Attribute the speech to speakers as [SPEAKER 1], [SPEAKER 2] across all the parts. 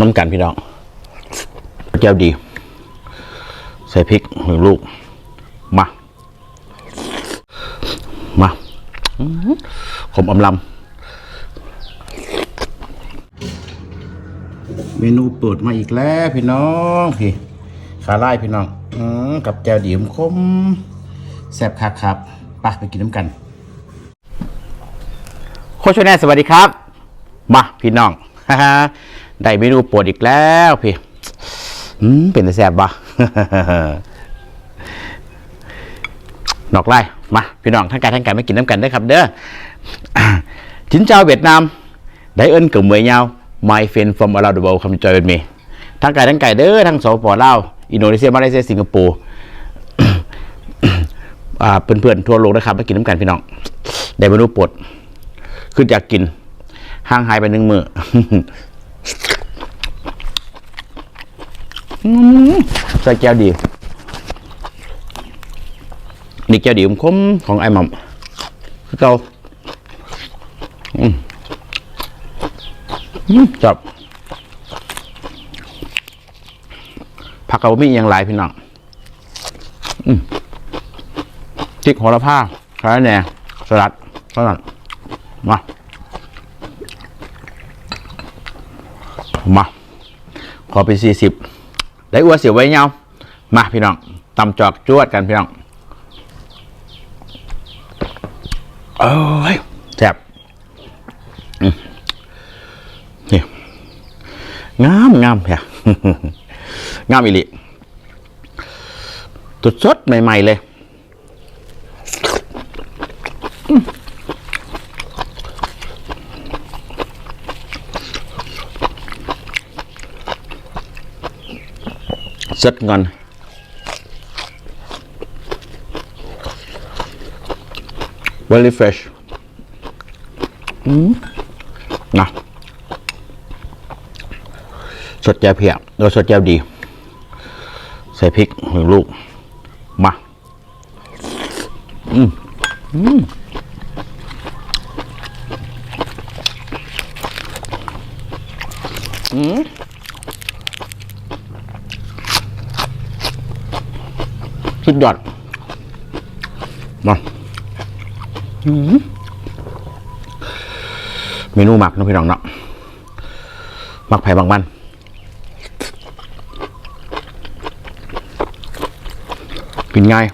[SPEAKER 1] น้ำกันพี่น้องแก้วดี ใส่พริกหนึ่งลูก มา มาขมอำลำเมนูเปิดมาอีกแล้วพี่น้องพี่ขาไล่พี่น้องอกับแก้วดีมคมแซ่บคักครับไปไปกินน้ำกัน โคชแน่สวัสดีครับ มาพี่น้อง ได้เมนูโปรดอีกแล้วพี่อืมเป็นแต่แซ่บบ่นอกไล่มาพี่น้องทั้งการทั้งการไม่กินน้ำกันได้ครับ เด้อจินเจ้าเวียดนามได้เอิ้นกับเมยยาว my friend from around the world come join me ทั้งไก่ทั้งไก่เด้อทั้งสปปลาวอินโดนีเซียมาเลเซียสิงคโปร์อ่าเพื่อนๆทั่วโลกนะครับมากินน้ำกันพี่น้องได้เมนูโปรดคืออยากกินห่างหายไปหนึ่งมือ ใส่แก้วดีนี่แก้วดีมคมของไอ้หม่อมคือเก่าอืมจับผักกาดมีอหย่างไรพี่น้องอืมจิกโหระพาคาราแหน่สลัดสลัดมา มา ขอไปสี่สิบได้อัวเสียวไว้เงามาพี่น้องตำจอกจวดกันพี่น้องเอ้ยแซ่บนี่งามงามเพียงามอีหลิสดสดๆใหม่ ๆ เลย rất ngon very fresh อืมนะสดแจ่วเพียโดยสดแจ่วดี ใส่พริกหนึ่งลูก มา อืมอืมอืม สุดยอดมาเมนูหมักนะพี่น้องเนาะหมักไผ่บางมันกินง่าย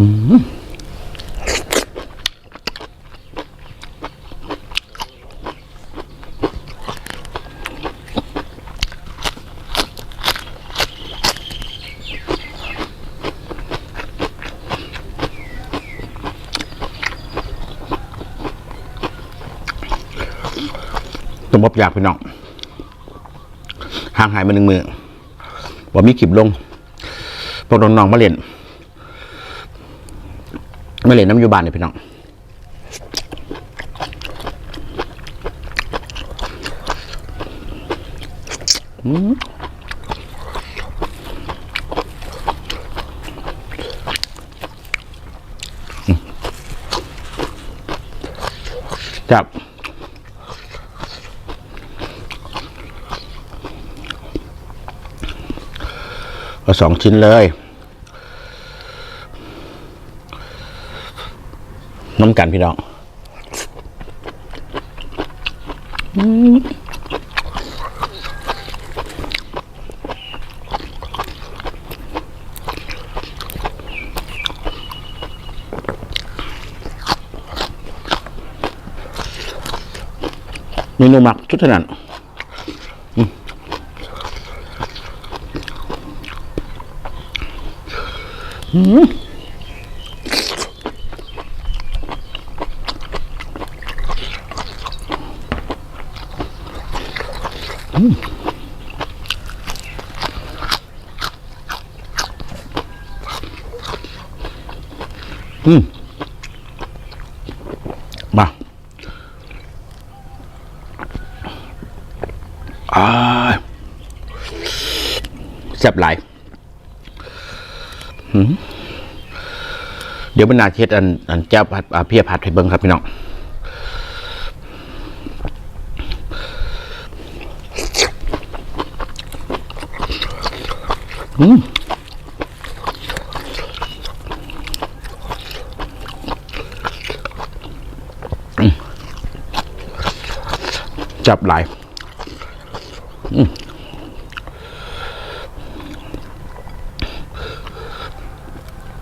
[SPEAKER 1] ต้มบอบยากพี่น้องห่างหายมาหนึ่งมือว่ามีคลิปลงพวกน้องๆมาเล่น ไมาเหล่นน้ำยูบานเนี่ยพี่น้องอืมจับสองชิ้นเลย น้ำกันพี่น้องมเมนูหมักชุดเท่านั้น อืมมาอ้ายแซ่บหลายเดี๋ยวมันนาเช็ดอันอันแจ้วผัดเพียผัดให้เบิ้งครับพี่น้องอืม จับหลาย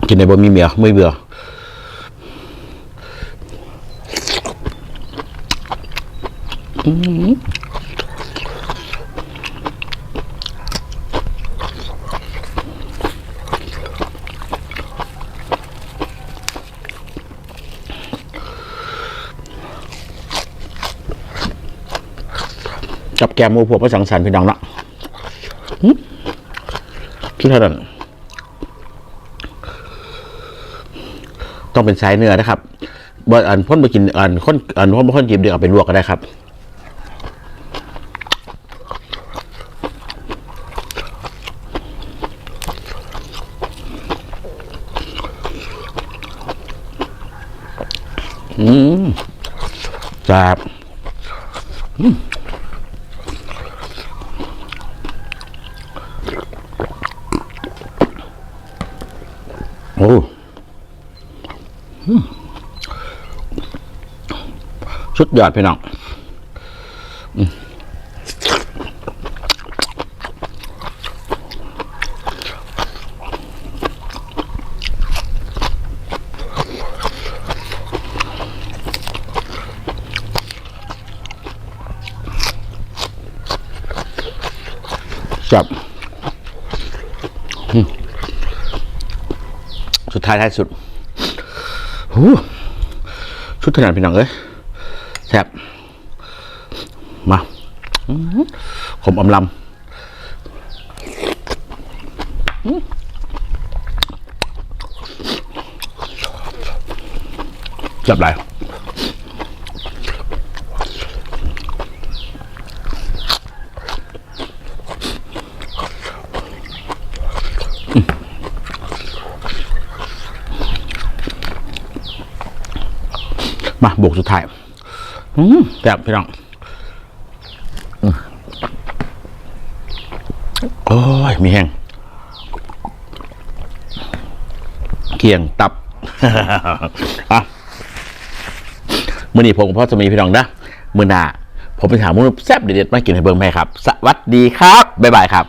[SPEAKER 1] กินในบ่มีเมียไม่เบื่อ แกมหมูพวกพระสังสรรค์พี่น้องเนาะคือเท่านั้นต้องเป็นสายเนื้อนะครับบ่อันพ่นไปกินอันคนอันพ่นบ่คนกินเดี๋ยวเอาไปลวกก็ได้ครับอืมจับอืม โอ้สุดยอดพี่น้องจับ อืม สุดท้ายท้ายสุดหูชุดขนาดพี่น้องเอ้ยแซ่บมาหอขมอมลำจับไร บวกสุดท้ายอืมแบบพี่น้องมโอ้ย มีแห้งเคียงตับอะมื่อนี้ผมกับพ่อจะมีพี่น้องนะมื่อหน้าผมไปถามมือแซ่บเด็ดๆมากินให้เบิ่งแม่ครับ สวัสดีครับ บ๊ายบายครับ